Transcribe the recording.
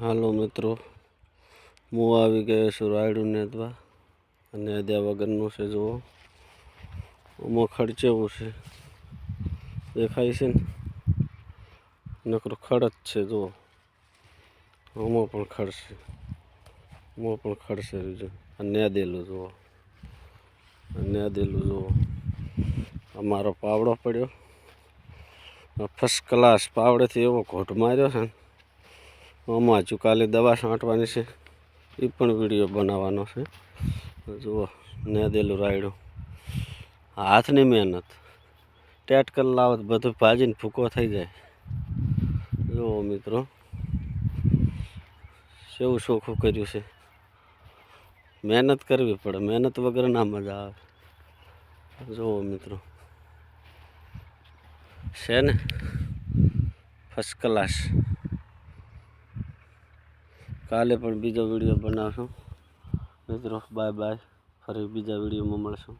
હાલો મિત્રો, હું આવી ગયો છું રાયડું નેદવા અને અદ્યા વગરનું છે, જુઓ. આમાં ખર્ચેવું છે. દેખાય છે ને? નકરો ખડ છે, જુઓ. આમાં પણ ખડશે આમાં પણ ખડશે બીજું. અને દેલું જુઓ. અને દેલું જુઓ. અમારો પાવડો પડ્યો. ફર્સ્ટ ક્લાસ પાવડેથી એવો ઘોટ માર્યો છે ને. આમાં હજુ કાલે દવા છાંટવાની છે. એ પણ વીડિયો બનાવવાનો છે. જુઓ, નેદેલું રાયડું. હાથની મહેનત. ટેટ લાવત બધું ભાજીને ભૂકો થઈ જાય. જુઓ મિત્રો, કેવું ચોખ્ખું કર્યું છે. મહેનત કરવી પડે. મહેનત વગર ના મજા આવે. જુઓ મિત્રો. છે ને? ફર્સ્ટ ક્લાસ કાલે પણ બીજો વીડિયો બનાવશું. મિત્રો બાય બાય ફરી બીજા વિડીયોમાં મળશું.